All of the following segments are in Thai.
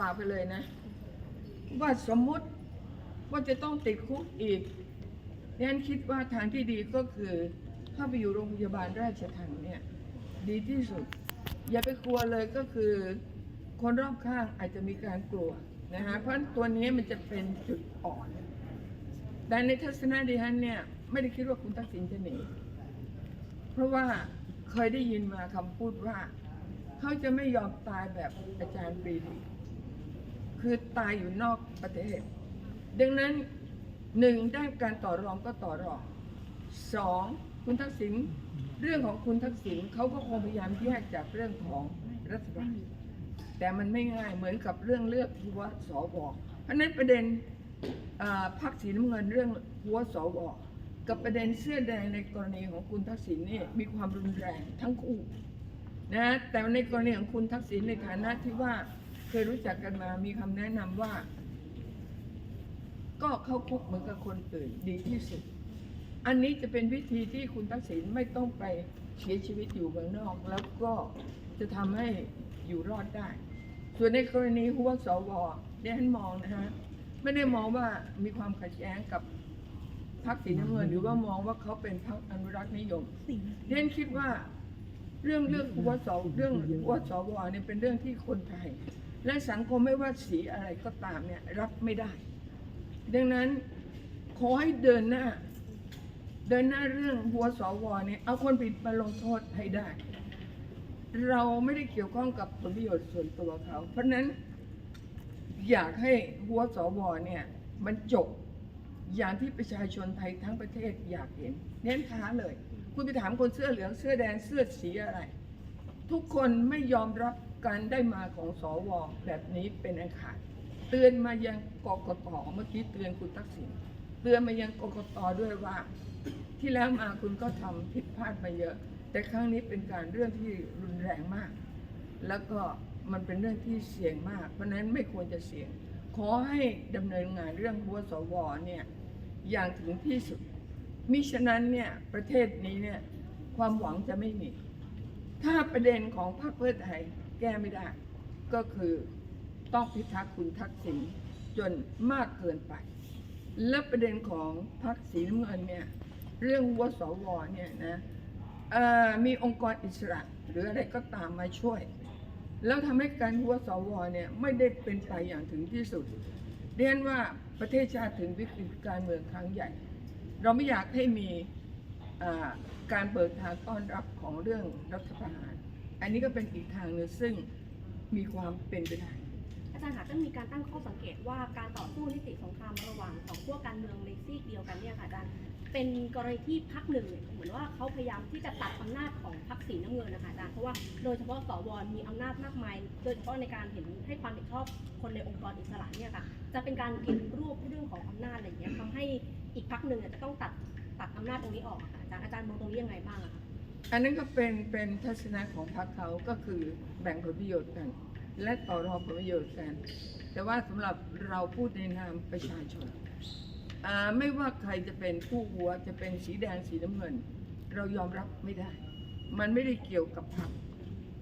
ฝากไปเลยนะ ว่าสมมุติว่าจะต้องติดคุกอีกดิฉันคิดว่าทางที่ดีก็คือเข้าไปอยู่โรงพยาบาลราชทัณฑ์เนี่ยดีที่สุด อย่าไปกลัวเลยก็คือ คนรอบข้างอาจจะมีการกลัวนะฮะเพราะตัวนี้มันจะเป็นจุดอ่อนแต่ในทัศนะดิฉันเนี่ยไม่ได้คิดว่าคุณทักษิณจะหนีเพราะว่าเคยได้ยินมาคำพูดว่า เขาจะไม่ยอมตายแบบอาจารย์ปรีดี คือตายอยู่นอกประเทศ ดังนั้นหนึ่งได้การต่อรองก็ต่อรองสองคุณทักษิณเรื่องของคุณทักษิณเขาก็คงพยายามแยกจากเรื่องของรัฐบาลแต่มันไม่ง่ายเหมือนกับเรื่องเลือกหัวสวเพราะนั้นประเด็นพรรคสีน้ำเงินเรื่องหัวสวกับประเด็นเสื้อแดงในกรณีของคุณทักษิณนี่มีความรุนแรงทั้งคู่นะแต่ในกรณีของคุณทักษิณในฐานะที่ว่า เคยรู้จักกันมามีคำแนะนำว่า ก็เข้าคุกเหมือนกับคนอื่นดีที่สุด อันนี้จะเป็นวิธีที่คุณทักษิณไม่ต้องไปเสียชีวิตอยู่เมืองนอก แล้วก็จะทำให้อยู่รอดได้ ส่วนในกรณีหัวสวเนี่ยท่านมองนะฮะไม่ได้มองว่ามีความขัดแย้งกับพรรคสีน้ำเงินหรือว่ามองว่าเขาเป็นพรรคอนุรักษ์นิยมเรียนคิดว่าเรื่องเรื่องหัวสเรื่องหัวสวเนี่ยเป็นเรื่องที่คนไทย และสังคมไม่ว่าสีอะไรก็ตามเนี่ยรับไม่ได้ ดังนั้นขอให้เดินหน้า เดินหน้าเรื่องหัวสวเนี่ยเอาคนผิดมาลงโทษให้ได้ เราไม่ได้เกี่ยวข้องกับผลประโยชน์ส่วนตัวเขา เพราะนั้นอยากให้หัวสวเนี่ยมันจบอย่างที่ประชาชนไทยทั้งประเทศอยากเห็น เน้นท้าเลย คุณไปถามคนเสื้อเหลืองเสื้อแดงเสื้อสีอะไร ทุกคนไม่ยอมรับ การได้มาของสวแบบนี้เป็นอันขาดเตือนมายังกกตเมื่อกี้เตือนคุณทักษิณเตือนมายังกกตด้วยว่า ที่แล้วมาคุณก็ทำผิดพลาดมาเยอะ แต่ครั้งนี้เป็นการเรื่องที่รุนแรงมาก แล้วก็มันเป็นเรื่องที่เสี่ยงมาก เพราะฉะนั้นไม่ควรจะเสี่ยง ขอให้ดำเนินงานเรื่องหัวสวเนี่ยอย่างถึงที่สุดมิฉะนั้นเนี่ยประเทศนี้เนี่ยความหวังจะไม่มี ถ้าประเด็นของพรรคเพื่อไทย แก้ไม่ได้ ก็คือต้องพิทักษ์คุณทักษิณจนมากเกินไป และประเด็นของพรรคสีน้ำเงินเนี่ยเรื่องวสวเนี่ยนะมีองค์กรอิสระหรืออะไรก็ตามมาช่วย แล้วทำให้การหัวสวเนี่ยไม่ได้เป็นไปอย่างถึงที่สุดเรียนว่าประเทศชาติถึงวิกฤตการเมืองครั้งใหญ่ เราไม่อยากให้มีการเปิดทางต้อนรับของเรื่องรัฐประหาร อันนี้ก็เป็นอีกทางหนึ่งซึ่งมีความเป็นไปได้ อาจารย์คะก็มีการตั้งข้อสังเกตว่าการต่อสู้นิติสงครามระหว่างสองขั้วการเมืองในซีกเดียวกันเนี่ยค่ะอาจารย์เป็นกรณีที่พักหนึ่งเนี่ยเหมือนว่าเขาพยายามที่จะตัดอำนาจของพรรคสีน้ำเงินนะคะอาจารย์เพราะว่าโดยเฉพาะสวมีอำนาจมากมาย โดยเฉพาะในการเห็นให้ความเห็นชอบคนในองค์กรอิสระเนี่ยค่ะจะเป็นการกินรวบเรื่องของอำนาจอะไรอย่างเงี้ยทำให้อีกพักหนึ่งเนี่ยจะต้องตัดตัดอำนาจตรงนี้ออกอะค่ะอาจารย์อาจารย์มองตรงนี้ยังไงบ้างอะคะ อันนั้นก็เป็นเป็นทัศนะของพรรคเขาก็คือแบ่งผลประโยชน์กัน และต่อรองผลประโยชน์กัน แต่ว่าสำหรับเราพูดในนามประชาชนไม่ว่าใครจะเป็นผู้หัวจะเป็นสีแดงสีน้ำเงิน เรายอมรับไม่ได้ มันไม่ได้เกี่ยวกับพรรค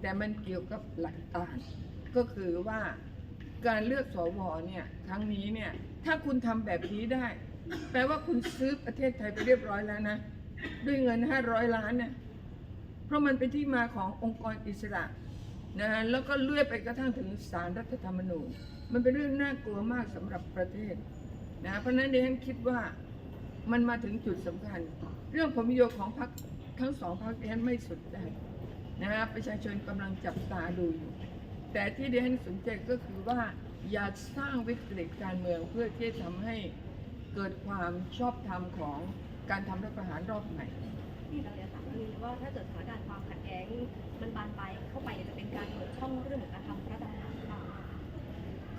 แต่มันเกี่ยวกับหลักการก็คือว่าการเลือกสวเนี่ยครั้งนี้เนี่ยถ้าคุณทำแบบนี้ได้ แปลว่าคุณซื้อประเทศไทยไปเรียบร้อยแล้วนะ ด้วยเงิน 500 ล้านเนี่ย ราะมันเป็นที่มาขององค์กรอิสระนะฮะแล้วก็เลื่อยไปกระทั่งถึงศาลรัฐธรรมนูญ มันเป็นเรื่องน่ากลัวมากสำหรับประเทศนะเพราะฉะนั้นดิฉันคิดว่ามันมาถึงจุดสำคัญ เรื่องผลประโยชน์ของพรรคทั้งสองพรรคดิฉันไม่สนใจนะฮะประชาชนกำลังจับตาดูอยู่ แต่ที่ดิฉันสนใจก็คือว่าอย่าสร้างวิกฤตการเมืองเพื่อที่จะทำให้เกิดความชอบธรรมของการทำรัฐประหารรอบใหม่ที่เราจะถา นี้ว่าถ้าเกิดสถานการณ์ความขัดแย้งมันบานปลายเข้าไปเนี่ยจะเป็นการเปิดช่องเรื่องของการทำรัฐประหารหรือเปล่า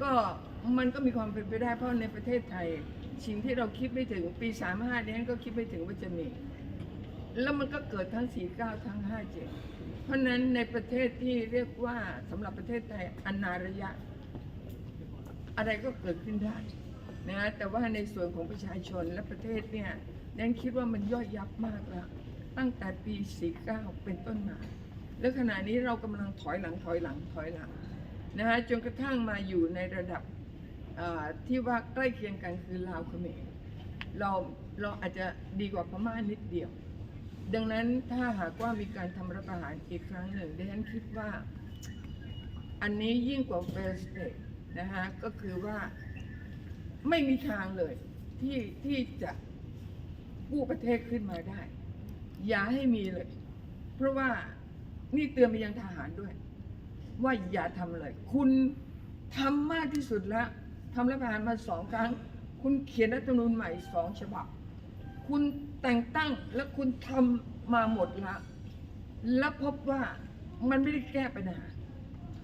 ก็มันก็มีความเป็นไปได้เพราะในประเทศไทยสิ่งที่เราคิดไม่ถึงปี35เนี่ยก็คิดไม่ถึงว่าจะมี แล้วมันก็เกิดทั้ง 49 ทั้ง 57 เพราะฉะนั้นในประเทศที่เรียกว่าสำหรับประเทศไทยอนาระยะ อะไรก็เกิดขึ้นได้นะแต่ว่าในส่วนของประชาชนและประเทศเนี่ยยังคิดว่ามันย่อยยับมากแล้ว ตั้งแต่ปี 49 เป็นต้นมา แล้วขณะนี้เรากำลังถอยหลังถอยหลังถอยหลังนะฮะจนกระทั่งมาอยู่ในระดับที่ว่าใกล้เคียงกันคือลาวเขมรเราเราอาจจะดีกว่าพม่านิดเดียว ดังนั้นถ้าหากว่ามีการทำรัฐประหารอีกครั้งหนึ่งดิฉันคิดว่า อันนี้ยิ่งกว่าเฟสเตนะฮะก็คือว่าไม่มีทางเลยที่ที่จะกู้ประเทศขึ้นมาได้ อย่าให้มีเลย เพราะว่านี่เตือนไปยังทหารด้วย ว่าอย่าทำเลย คุณทำมากที่สุดแล้วทำรัฐประหารมาสองครั้ง คุณเขียนรัฐธรรมนูญใหม่สองฉบับ คุณแต่งตั้งและคุณทำมาหมดแล้วแล้วพบว่ามันไม่ได้แก้ปัญหา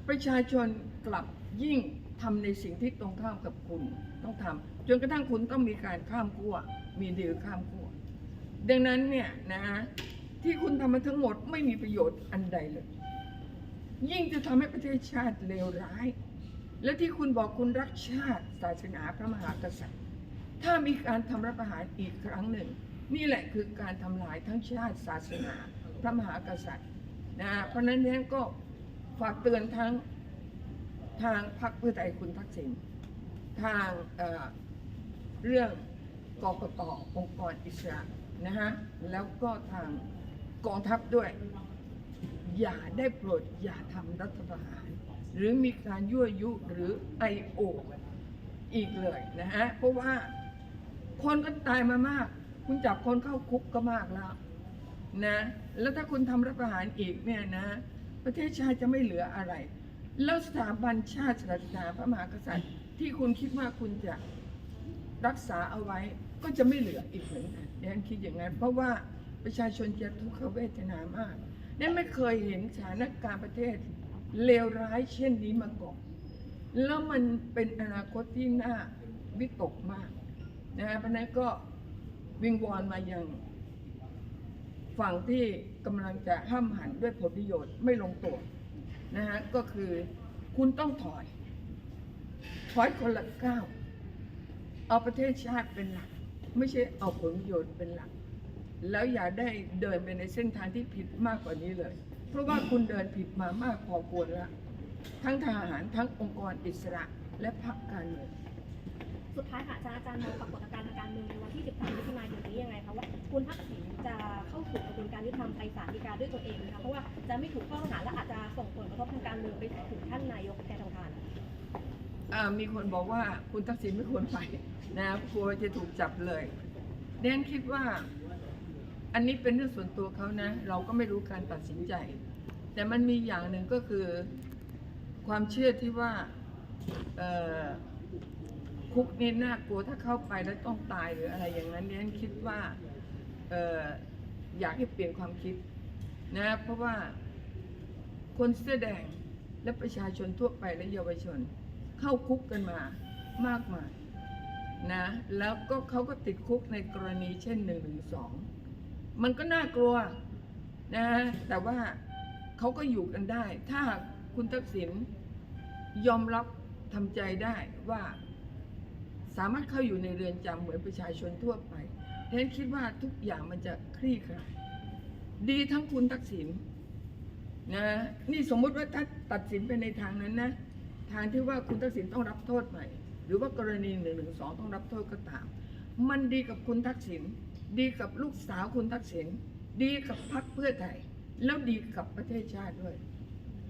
ประชาชนกลับยิ่งทำในสิ่งที่ตรงข้ามกับคุณต้องทำจนกระทั่งคุณต้องมีการข้ามขั้วมีดีลข้ามขั้ว ดังนั้นเนี่ยนะที่คุณทำมาทั้งหมดไม่มีประโยชน์อันใดเลย ยิ่งจะทำให้ประเทศชาติเลวร้าย และที่คุณบอกคุณรักชาติศาสนาพระมหากษัตริย์ ถ้ามีการทำรัฐประหารอีกครั้งหนึ่ง นี่แหละคือการทำลายทั้งชาติศาสนาพระมหากษัตริย์นะเพราะนั้นเนี่ยก็ฝากเตือนทั้งทางพรรคเพื่อไทยคุณทักษิณทางเเรื่องกกตองค์กรอิสระ นะฮะแล้วก็ทางกองทัพด้วย อย่าได้โปรดอย่าทำรัฐประหาร หรือมีการยั่วยุหรือไอโออีกเลยนะฮะเพราะว่าคนก็ตายมามาก คุณจับคนเข้าคุกก็มากแล้วนะแล้วถ้าคุณทำรัฐประหารอีกเนี่ยนะ ประเทศชาติจะไม่เหลืออะไร แล้วสถาบันชาติศาสนาพระมหากษัตริย์ ที่คุณคิดว่าคุณจะรักษาเอาไว้ ก็จะไม่เหลืออีกเหมือนกันดิฉันคิดอย่างนั้นเพราะว่าประชาชนจะทุกขเวทนามากนี่ไม่เคยเห็นสถานการณ์ประเทศเลวร้ายเช่นนี้มาก่อน แล้วมันเป็นอนาคตที่น่าวิตกมากนะฮะเพราะนั้นก็วิงวอนมายังฝั่งที่กำลังจะห้ามหันด้วยผลประโยชน์ไม่ลงตัวนะฮะก็คือคุณต้องถอย ถอยคนละก้าวเอาประเทศชาติเป็นหลัก ไม่ใช่เอาผลประโยชน์เป็นหลัก แล้วอย่าได้เดินไปในเส้นทางที่ผิดมากกว่านี้เลย เพราะว่าคุณเดินผิดมามากพอควรแล้วทั้งทหารทั้งองค์กรอิสระและพรรคการเมืองสุดท้ายค่ะอาจารย์อาจารย์มองปรากฏการณ์ทางการเมืองในวันที่ 13 มิถุนายนนี้ยังไงคะว่าคุณทักษิณจะเข้าสู่กระบวนการยุติธรรมไปศาลฎีกาด้วยตัวเองนะคะเพราะว่าจะไม่ถูกข้อหาและอาจจะส่งผลกระทบทางการเมืองไปถึงท่านนายกแทน มีคนบอกว่าคุณทักษิณไม่ควรไปนะกลัวจะถูกจับเลยเดนคิดว่า อันนี้เป็นเรื่องส่วนตัวเขานะ เราก็ไม่รู้การตัดสินใจ แต่มันมีอย่างหนึ่งก็คือความเชื่อที่ว่าคุกนี่น่ากลัวถ้าเข้าไปแล้วต้องตายหรืออะไรอย่างนั้นเดนคิดว่าอออยากให้เปลี่ยนความคิดนะเพราะว่าคนเสื้อแดงและประชาชนทั่วไปและเยาวชน เข้าคุกกันมามากมายนะแล้วก็เขาก็ติดคุกในกรณีเช่นหนึ่งหนึ่งสองมันก็น่ากลัวนะแต่ว่าเขาก็อยู่กันได้ ถ้าคุณทักษิณยอมรับทำใจได้ว่า สามารถเข้าอยู่ในเรือนจำเหมือนประชาชนทั่วไปฉะนั้นคิดว่าทุกอย่างมันจะคลี่คลายดีทั้งคุณทักษิณนะนี่สมมติว่าถ้าตัดสินไปในทางนั้นนะ ทางที่ว่าคุณทักษิณต้องรับโทษใหม่ หรือว่ากรณีหนึ่งหนึ่งสองต้องรับโทษก็ตาม มันดีกับคุณทักษิณดีกับลูกสาวคุณทักษิณดีกับพรรคเพื่อไทย แล้วดีกับประเทศชาติด้วย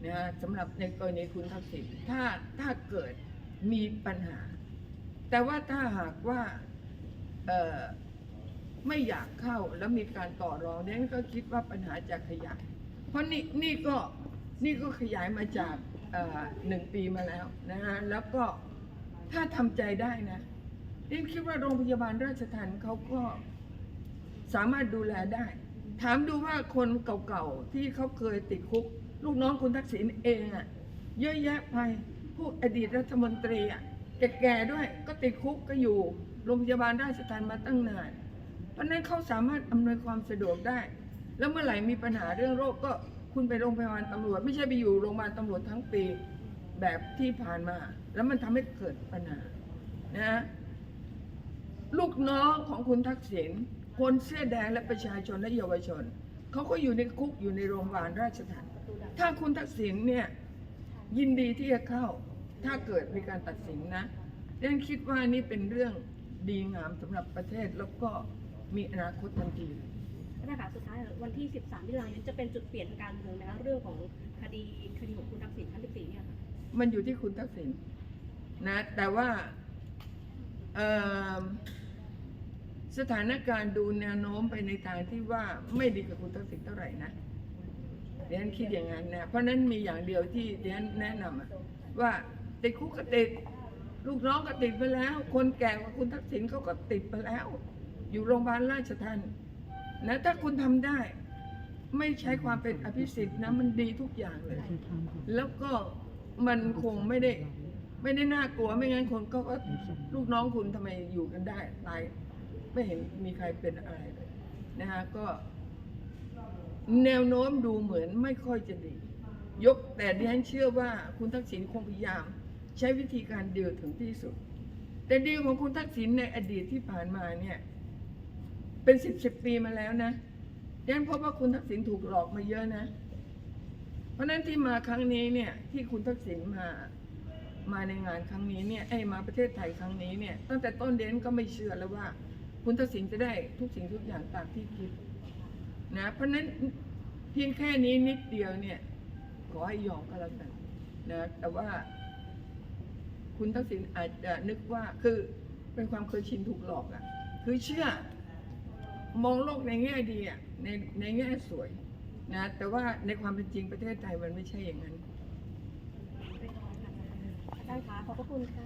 นะสำหรับในกรณีคุณทักษิณถ้าถ้าเกิดมีปัญหา แต่ว่าถ้าหากว่าไม่อยากเข้าแล้วมีการต่อรองเนี่ยก็คิดว่าปัญหาจะขยาย เพราะนี่นี่ก็นี่ก็ขยายมาจาก หนึ่งปีมาแล้วนะฮะแล้วก็ถ้าทำใจได้นะดิฉันคิดว่าโรงพยาบาลราชทันเขาก็สามารถดูแลได้ ถามดูว่าคนเก่าๆที่เขาเคยติดคุก ลูกน้องคุณทักษิณเองอะเยอะแยะไปพวกอดีตรัฐมนตรีอะแก่ๆด้วยก็ติดคุกก็อยู่โรงพยาบาลราชทันมาตั้งนาน เพราะนั้นเขาสามารถอำนวยความสะดวกได้ แล้วเมื่อไหร่มีปัญหาเรื่องโรคก็ คุณไปโรงพยาบาลตำรวจ ไม่ใช่ไปอยู่โรงพยาบาลตำรวจทั้งปีแบบที่ผ่านมา แล้วมันทำให้เกิดปัญหานะลูกน้องของคุณทักษิณคนเสื้อแดงและประชาชนและเยาวชนเขาก็อยู่ในคุกอยู่ในโรงพยาบาลราชทัณฑ์ถ้าคุณทักษิณเนี่ยยินดีที่จะเข้า ถ้าเกิดมีการตัดสินนะดังนั้นคิดว่านี่เป็นเรื่องดีงามสำหรับประเทศแล้วก็มีอนาคตทันที อาจารย์คะสุดท้ายวันที่ 13มิถุนายนจะเป็นจุดเปลี่ยนทางการเมืองนะคะเรื่องของคดีคดีของคุณทักษิณชั้น14เนี่ยค่ะมันอยู่ที่คุณทักษิณนะแต่ว่าสถานการณ์ดูแนวโน้มไปในทางที่ว่าไม่ดีกับคุณทักษิณเท่าไหร่นะเดียนคิดอย่างนั้นนะเพราะนั้นมีอย่างเดียวที่เดียนแนะนำว่าติดคุกก็ติดลูกน้องก็ติดไปแล้ว คนแก่กว่าคุณทักษิณเขาก็ติดไปแล้ว อยู่โรงพยาบาลราชทั นนะถ้าคุณทำได้ ไม่ใช้ความเป็นอภิสิทธิ์นะมันดีทุกอย่างเลย แล้วก็มันคงไม่ได้ ไม่ได้น่ากลัวไม่งั้นคนก็ก็ลูกน้องคุณทำไมอยู่กันได้ตายไม่เห็นมีใครเป็นอะไรเลยนะฮะก็ แนวโน้มดูเหมือนไม่ค่อยจะดี ยกแต่ดิฉันเชื่อว่าคุณทักษิณคงพยายาม ใช้วิธีการเดีลถึงที่สุด แต่ดีลของคุณทักษิณในอดีตที่ผ่านมาเนี่ย เป็นสิบสิบปีมาแล้วนะดิฉันพบว่าคุณทักษิณถูกหลอกมาเยอะนะ เพราะฉะนั้นที่มาครั้งนี้เนี่ย ที่คุณทักษิณมา มาในงานครั้งนี้เนี่ยไอ้มาประเทศไทยครั้งนี้เนี่ย ตั้งแต่ต้นเดนก็ไม่เชื่อแล้วว่า คุณทักษิณจะได้ทุกสิ่งทุกอย่างตามที่คิดนะ เพราะฉะนั้นเพียงแค่นี้นิดเดียวเนี่ย ขอให้ยอมก็แล้วกันนะ แต่ว่า คุณทักษิณอาจจะนึกว่าคือเป็นความเคยชินถูกหลอกอะ่ะ คือเชื่อ มองโลกในแง่ดีอะในในแง่สวยนะแต่ว่าในความเป็นจริงประเทศไทยมันไม่ใช่อย่างนั้น อาจารย์คะขอบพระคุณค่ะ